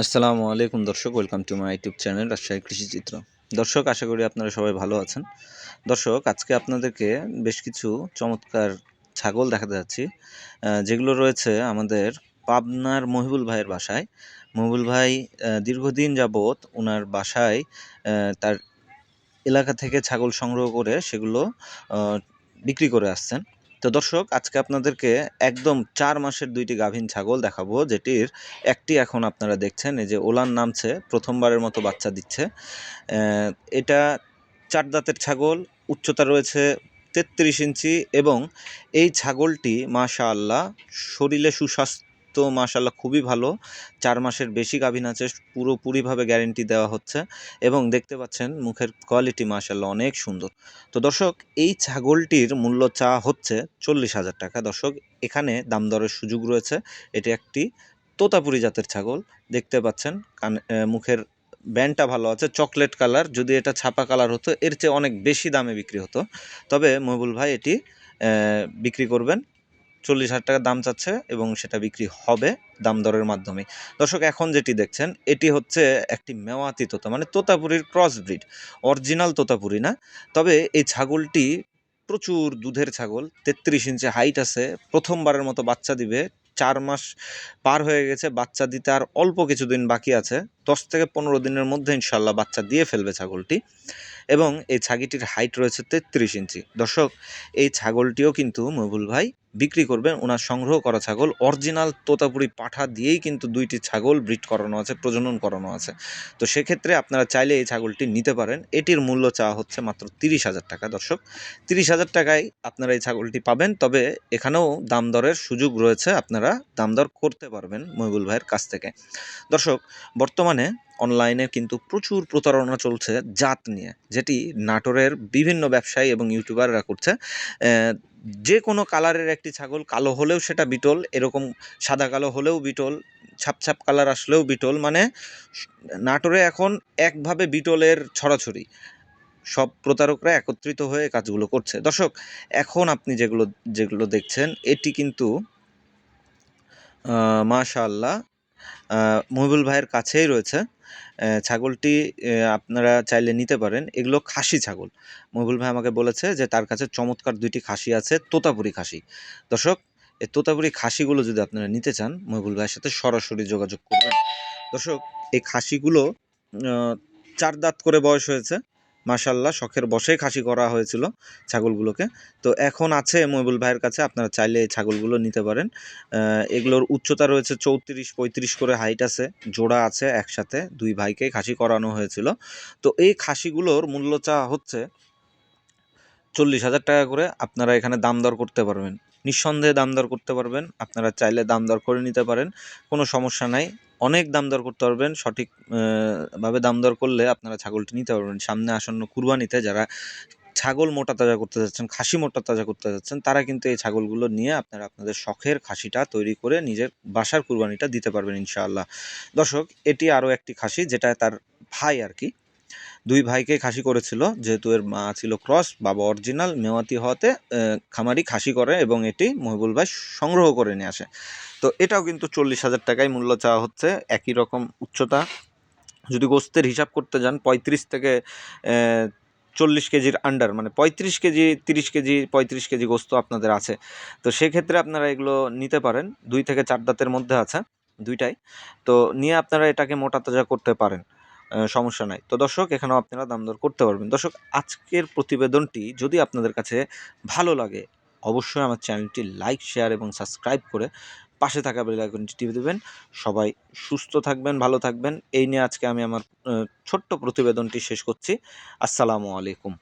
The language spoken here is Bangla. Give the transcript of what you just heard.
আসসালামু আলাইকুম দর্শক welcome to my YouTube channel Rajshahi কৃষি চিত্র। দর্শক, আশা করি আপনারা সবাই ভালো আছেন। দর্শক, আজকে আপনাদেরকে বেশ কিছু চমৎকার ছাগল দেখাতে যাচ্ছি। যেগুলো রয়েছে আমাদের পাবনার মহিবুল ভাইয়ের বাসায়। মহিবুল ভাই দীর্ঘদিন যাবৎ ওনার বাসায় তার এলাকা থেকে ছাগল সংগ্রহ করে সেগুলো বিক্রি করে আসছেন। তো দর্শক, আজকে আপনাদেরকে একদম চার মাসের দুইটি গাভীন ছাগল দেখাবো, যেটির একটি এখন আপনারা দেখছেন, এই যে ওলান নামছে, প্রথমবারের মতো বাচ্চা দিচ্ছে। এটা চার দাঁতের ছাগল, উচ্চতা রয়েছে তেত্রিশ ইঞ্চি এবং এই ছাগলটি মাশা আল্লাহ শরীরে সুস্বাস্থ্য মাশাল্লাহ খুবই ভালো। চার মাসের বেশি গাভিন আছে, পুরোপুরিভাবে গ্যারেন্টি দেওয়া হচ্ছে এবং দেখতে পাচ্ছেন মুখের কোয়ালিটি মাশাল্লাহ অনেক সুন্দর। তো দর্শক, এই ছাগলটির মূল্য চা হচ্ছে চল্লিশ হাজার টাকা। দর্শক, এখানে দাম দরের সুযোগ রয়েছে। এটি একটি তোতাপুরি জাতের ছাগল। দেখতে পাচ্ছেন, কান মুখের ব্যান্ডটা ভালো আছে, চকলেট কালার। যদি এটা ছাপা কালার হতো, এর চেয়ে অনেক বেশি দামে বিক্রি হতো। তবে মহবুল ভাই এটি বিক্রি করবেন। চল্লিশ হাজার টাকা দাম চাচ্ছে এবং সেটা বিক্রি হবে দাম দরের মাধ্যমে। দর্শক, এখন যেটি দেখছেন, এটি হচ্ছে একটি মেওয়াতি তোতা মানে তোতাপুরির ক্রস ব্রিড অরিজিনাল তোতাপুরি না? তবে এই ছাগলটি প্রচুর দুধের ছাগল, তেত্রিশ ইঞ্চি হাইট আছে, প্রথমবারের মতো বাচ্চা দিবে, চার মাস পার হয়ে গেছে, বাচ্চা দিতে আর অল্প কিছুদিন বাকি আছে, দশ থেকে পনেরো দিনের মধ্যে ইনশাল্লাহ বাচ্চা দিয়ে ফেলবে ছাগলটি। এবং এই ছাগিটির হাইট রয়েছে তেত্রিশ ইঞ্চি। দর্শক, এই ছাগলটিও কিন্তু মহবুল ভাই বিক্রি করবেন, ওনার সংগ্রহ করা ছাগল অরিজিনাল তোতাপুরি পাঠা দিয়েই কিন্তু দুইটি ছাগল ব্রিড করানো আছে, প্রজনন করানো আছে। তো সেক্ষেত্রে আপনারা চাইলে এই ছাগলটি নিতে পারেন। এটির মূল্য চাওয়া হচ্ছে মাত্র তিরিশ হাজার টাকা। দর্শক, তিরিশ হাজার টাকায় আপনারা এই ছাগলটি পাবেন, তবে এখানেও দাম দরের সুযোগ রয়েছে, আপনারা দাম দর করতে পারবেন মহিবুল ভাইয়ের কাছ থেকে। দর্শক, বর্তমানে অনলাইনে কিন্তু প্রচুর প্রতারণা চলছে জাত নিয়ে, যেটি নাটোরের বিভিন্ন ব্যবসায়ী এবং ইউটিউবাররা করছে। যে কোনো কালারের একটি ছাগল কালো হলেও সেটা বিটল, এরকম সাদা কালো হলেও বিটল ছাপ ছাপ কালার আসলেও বিটল মানে নাটোরে এখন একভাবে বিটলের ছড়াছড়ি। সব প্রতারকরা একত্রিত হয়ে কাজগুলো করছে। দর্শক, এখন আপনি যেগুলো যেগুলো দেখছেন, এটি কিন্তু মাশাআল্লাহ মহিবুল ভাইয়ের কাছেই রয়েছে। ছাগলটি আপনারা চাইলে নিতে পারেন। এগুলো খাসি ছাগল। মহিবুল ভাই আমাকে বলেছে যে, তার কাছে চমৎকার দুইটি খাসি আছে, তোতাপুরি খাসি। দর্শক, এই তোতাপুরি খাসিগুলো যদি আপনারা নিতে চান, মহিবুল ভাইয়ের সাথে সরাসরি যোগাযোগ করবেন। দর্শক, এই খাসিগুলো চার দাঁত করে বয়স হয়েছে। মাশাল্লাহ শখের বসেই খাসি করা হয়েছিল ছাগলগুলোকে। তো এখন আছে মহিবুল ভাইয়ের কাছে, আপনারা চাইলে এই ছাগলগুলো নিতে পারেন। এগুলোর উচ্চতা রয়েছে চৌত্রিশ, পঁয়ত্রিশ করে হাইট আছে, জোড়া আছে একসাথে, দুই ভাইকে খাসি করানো হয়েছিল। তো এই খাসিগুলোর মূল্য চা হচ্ছে চল্লিশ হাজার টাকা করে, আপনারা এখানে দাম দর করতে পারবেন। নিঃসন্দেহে দাম দর করতে পারবেন, আপনারা চাইলে দাম দর করে নিতে পারেন, কোনো সমস্যা নাই। অনেক দাম দর করতে পারবেন, সঠিক ভাবে দাম দর করলে আপনারা ছাগলটি নিতে পারবেন। সামনে আসন্ন কুরবানিতে যারা ছাগল মোটা তাজা করতে যাচ্ছেন, খাসি মোটা তাজা করতে যাচ্ছেন, তারা কিন্তু এই ছাগলগুলো নিয়ে আপনারা আপনাদের শখের খাসিটা তৈরি করে নিজের বাসার কুরবানিটা দিতে পারবেন ইনশাআল্লাহ। দর্শক, এটি আরও একটি খাসি যেটা তার ভাই আর কি দুই ভাইকে খাসি করেছিল। যেহেতু এর মা ছিল ক্রস, বাবা অরিজিনাল, মেওয়াতি হওয়াতে খামারি খাসি করে এবং এটি মহিবুল ভাই সংগ্রহ করে নিয়ে আসে। তো এটাও কিন্তু চল্লিশ হাজার টাকায় মূল্য চাওয়া হচ্ছে, একই রকম উচ্চতা। যদি গোস্তের হিসাব করতে যান, পঁয়ত্রিশ থেকে চল্লিশ কেজির আন্ডার মানে পঁয়ত্রিশ কেজি, তিরিশ কেজি, পঁয়ত্রিশ কেজি গোস্ত আপনাদের আছে। তো সেক্ষেত্রে আপনারা এগুলো নিতে পারেন, দুই থেকে চার দাঁতের মধ্যে আছে, দুইটাই। তো নিয়ে আপনারা এটাকে মোটা তাজা করতে পারেন। সমস্যা নাই। তো দর্শক, এখানেও আপনারা দাম দর করতে পারবেন। দর্শক, আজকের প্রতিবেদনটি যদি আপনাদের কাছে ভালো লাগে, অবশ্যই আমার চ্যানেলটি লাইক, শেয়ার এবং সাবস্ক্রাইব করে পাশে থাকা বেল আইকনটি টিপে দেবেন। সবাই সুস্থ থাকবেন, ভালো থাকবেন। এই নিয়ে আজকে আমি আমার ছোট্ট প্রতিবেদনটি শেষ করছি। আসসালামু আলাইকুম।